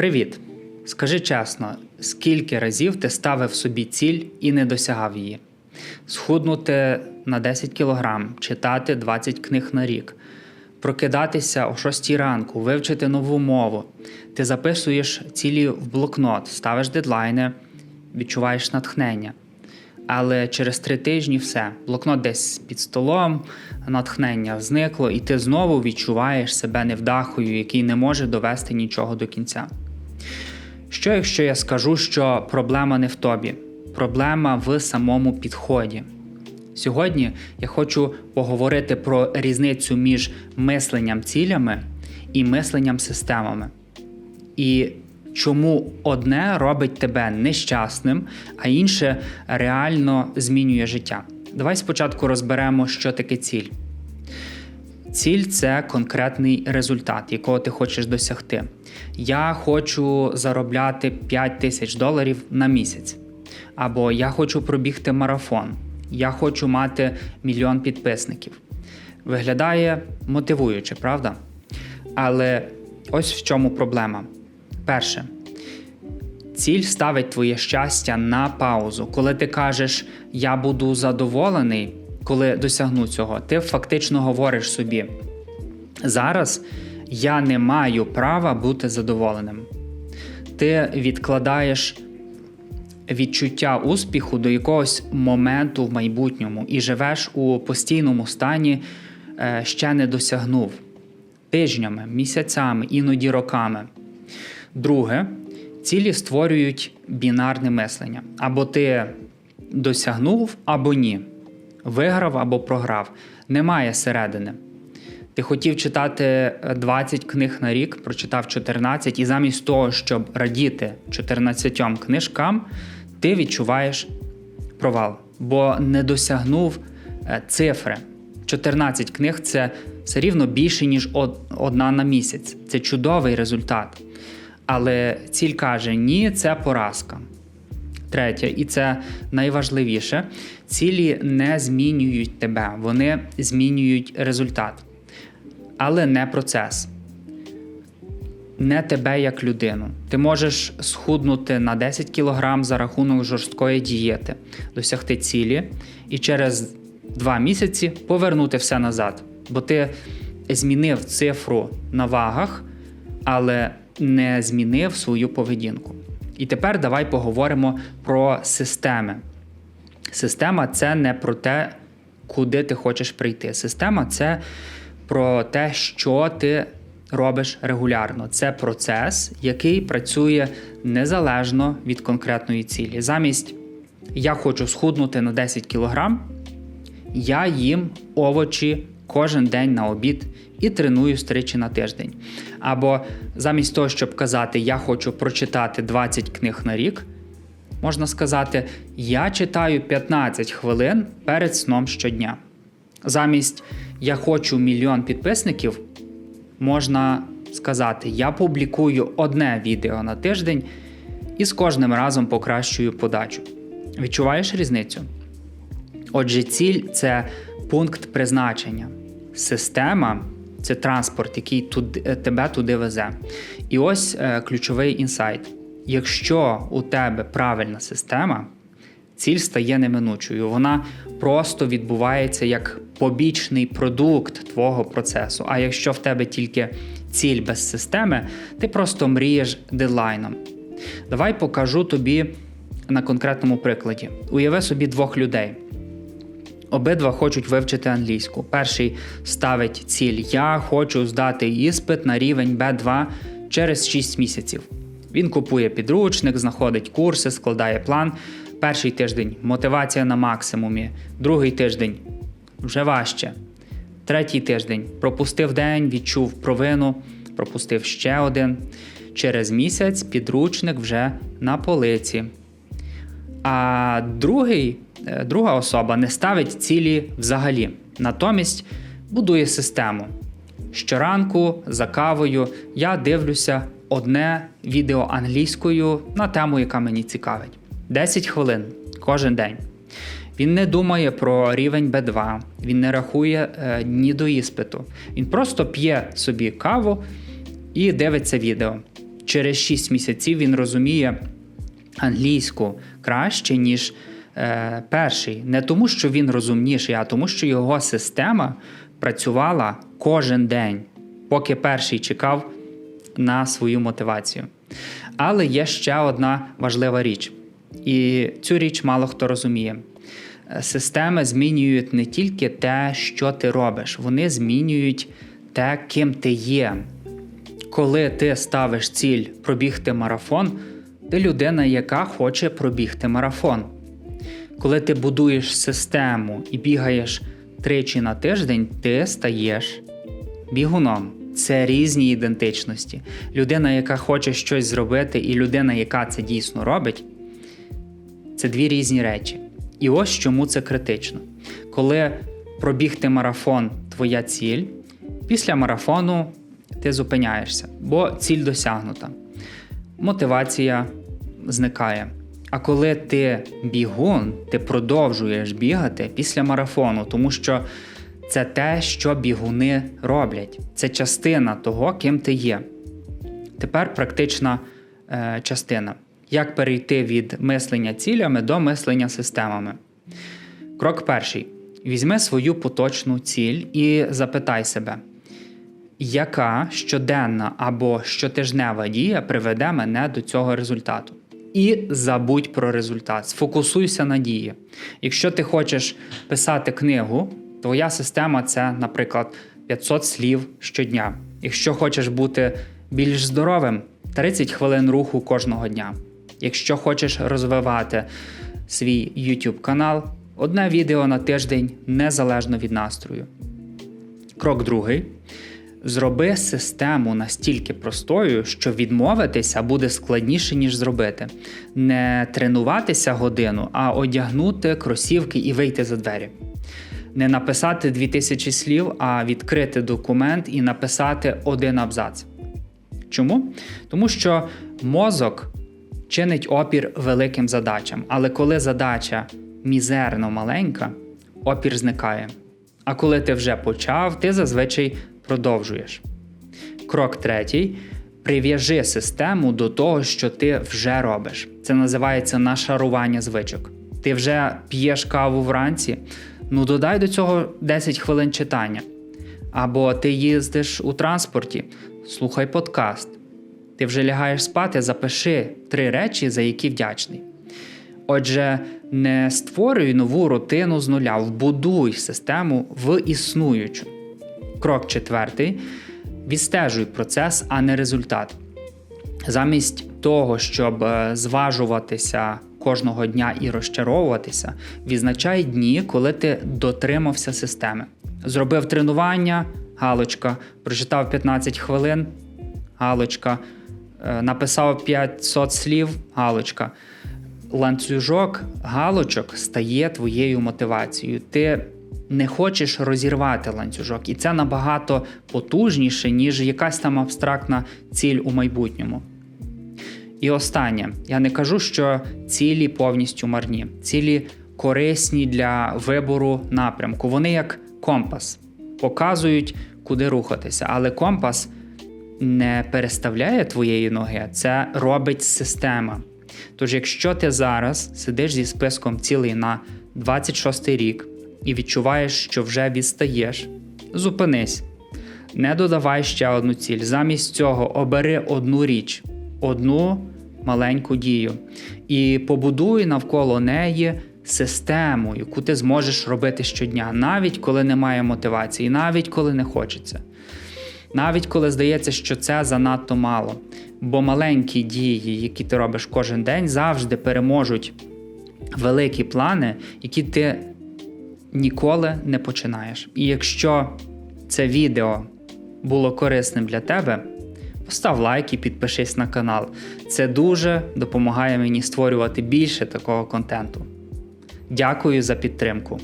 Привіт! Скажи чесно, скільки разів ти ставив собі ціль і не досягав її? Схуднути на 10 кілограм, читати 20 книг на рік, прокидатися о 6 ранку, вивчити нову мову. Ти записуєш цілі в блокнот, ставиш дедлайни, відчуваєш натхнення. Але через три тижні все, блокнот десь під столом, натхнення зникло, і ти знову відчуваєш себе невдахою, який не може довести нічого до кінця. Що якщо я скажу, що проблема не в тобі, проблема в самому підході? Сьогодні я хочу поговорити про різницю між мисленням цілями і мисленням системами. І чому одне робить тебе нещасним, а інше реально змінює життя. Давай спочатку розберемо, що таке ціль. Ціль це конкретний результат, якого ти хочеш досягти. Я хочу заробляти 5 тисяч доларів на місяць. Або я хочу пробігти марафон. Я хочу мати мільйон підписників. Виглядає мотивуюче, правда? Але ось в чому проблема. Перше, ціль ставить твоє щастя на паузу. Коли ти кажеш я буду задоволений, коли досягну цього, ти фактично говориш собі: зараз я не маю права бути задоволеним. Ти відкладаєш відчуття успіху до якогось моменту в майбутньому і живеш у постійному стані, е, ще не досягнув тижнями, місяцями, іноді роками. Друге, цілі створюють бінарне мислення. Або ти досягнув, або ні. Виграв або програв. Немає середини. Ти хотів читати 20 книг на рік, прочитав 14, і замість того, щоб радіти 14 книжкам, ти відчуваєш провал, бо не досягнув е, цифри. 14 книг це все рівно більше, ніж одна на місяць. Це чудовий результат. Але ціль каже: ні, це поразка. Третє, і це найважливіше: цілі не змінюють тебе, вони змінюють результат, але не процес. Не тебе як людину. Ти можеш схуднути на 10 кг за рахунок жорсткої дієти, досягти цілі і через 2 місяці повернути все назад. Бо ти змінив цифру на вагах, але не змінив свою поведінку. І тепер давай поговоримо про системи. Система це не про те, куди ти хочеш прийти. Система це про те, що ти робиш регулярно. Це процес, який працює незалежно від конкретної цілі. Замість я хочу схуднути на 10 кг, я їм овочі кожен день на обід і тренуюсь тричі на тиждень. Або замість того, щоб казати Я хочу прочитати 20 книг на рік, можна сказати, я читаю 15 хвилин перед сном щодня. Замість Я хочу мільйон підписників, можна сказати, я публікую одне відео на тиждень і з кожним разом покращую подачу. Відчуваєш різницю? Отже, ціль це пункт призначення. Система це транспорт, який туди, е, тебе туди везе. І ось е, ключовий інсайт: якщо у тебе правильна система, ціль стає неминучою. Вона просто відбувається як побічний продукт твого процесу. А якщо в тебе тільки ціль без системи, ти просто мрієш дедлайном. Давай покажу тобі на конкретному прикладі. Уяви собі двох людей. Обидва хочуть вивчити англійську. Перший ставить ціль: Я хочу здати іспит на рівень B2 через 6 місяців. Він купує підручник, знаходить курси, складає план. Перший тиждень мотивація на максимумі, другий тиждень вже важче. Третій тиждень пропустив день, відчув провину, пропустив ще один. Через місяць підручник вже на полиці. А другий Е, друга особа не ставить цілі взагалі, натомість будує систему. Щоранку за кавою я дивлюся одне відео англійською на тему, яка мені цікавить. 10 хвилин кожен день. Він не думає про рівень B2, він не рахує е, дні до іспиту. Він просто п'є собі каву і дивиться відео. через 6 місяців він розуміє англійську краще, ніж е, перший. Не тому, що він розумніший, а тому, що його система працювала кожен день, поки перший чекав на свою мотивацію. Але є ще одна важлива річ, і цю річ мало хто розуміє. Системи змінюють не тільки те, що ти робиш, вони змінюють те, ким ти є. Коли ти ставиш ціль пробігти марафон, ти людина, яка хоче пробігти марафон. Коли ти будуєш систему і бігаєш тричі на тиждень, ти стаєш бігуном. Це різні ідентичності. Людина, яка хоче щось зробити, і людина, яка це дійсно робить, це дві різні речі. І ось чому це критично. Коли пробігти марафон твоя ціль, після марафону ти зупиняєшся, бо ціль досягнута. Мотивація зникає. А коли ти бігун, ти продовжуєш бігати після марафону, тому що це те, що бігуни роблять. Це частина того, ким ти є. Тепер практична е, частина. Як перейти від мислення цілями до мислення системами? Крок перший. Візьми свою поточну ціль і запитай себе, яка щоденна або щотижнева дія приведе мене до цього результату. І забудь про результат. Сфокусуйся на дії. Якщо ти хочеш писати книгу, твоя система це, наприклад, 500 слів щодня. Якщо хочеш бути більш здоровим, 30 хвилин руху кожного дня. Якщо хочеш розвивати свій YouTube канал, одне відео на тиждень незалежно від настрою. Крок другий. Зроби систему настільки простою, що відмовитися буде складніше, ніж зробити. Не тренуватися годину, а одягнути кросівки і вийти за двері. Не написати 2000 слів, а відкрити документ і написати один абзац. Чому? Тому що мозок чинить опір великим задачам, але коли задача мізерно маленька, опір зникає. А коли ти вже почав, ти зазвичай продовжуєш. Крок третій. Прив'яжи систему до того, що ти вже робиш. Це називається нашарування звичок. Ти вже п'єш каву вранці, ну додай до цього 10 хвилин читання. Або ти їздиш у транспорті, слухай подкаст. Ти вже лягаєш спати, запиши три речі, за які вдячний. Отже, не створюй нову рутину з нуля, вбудуй систему в існуючу. Крок четвертий: відстежуй процес, а не результат. Замість того, щоб е, зважуватися кожного дня і розчаровуватися, відзначай дні, коли ти дотримався системи. Зробив тренування, галочка, прочитав 15 хвилин, галочка, е, написав 500 слів, галочка. Ланцюжок галочок стає твоєю мотивацією. Ти не хочеш розірвати ланцюжок, і це набагато потужніше, ніж якась там абстрактна ціль у майбутньому. І останнє, я не кажу, що цілі повністю марні, цілі корисні для вибору напрямку. Вони як компас, показують, куди рухатися, але компас не переставляє твоєї ноги, це робить система. Тож, якщо ти зараз сидиш зі списком цілей на 26 рік і відчуваєш, що вже відстаєш, зупинись. Не додавай ще одну ціль. Замість цього обери одну річ, одну маленьку дію і побудуй навколо неї систему, яку ти зможеш робити щодня, навіть коли немає мотивації, навіть коли не хочеться. Навіть коли здається, що це занадто мало. Бо маленькі дії, які ти робиш кожен день, завжди переможуть великі плани, які ти ніколи не починаєш. І якщо це відео було корисним для тебе, постав лайк і підпишись на канал. Це дуже допомагає мені створювати більше такого контенту. Дякую за підтримку.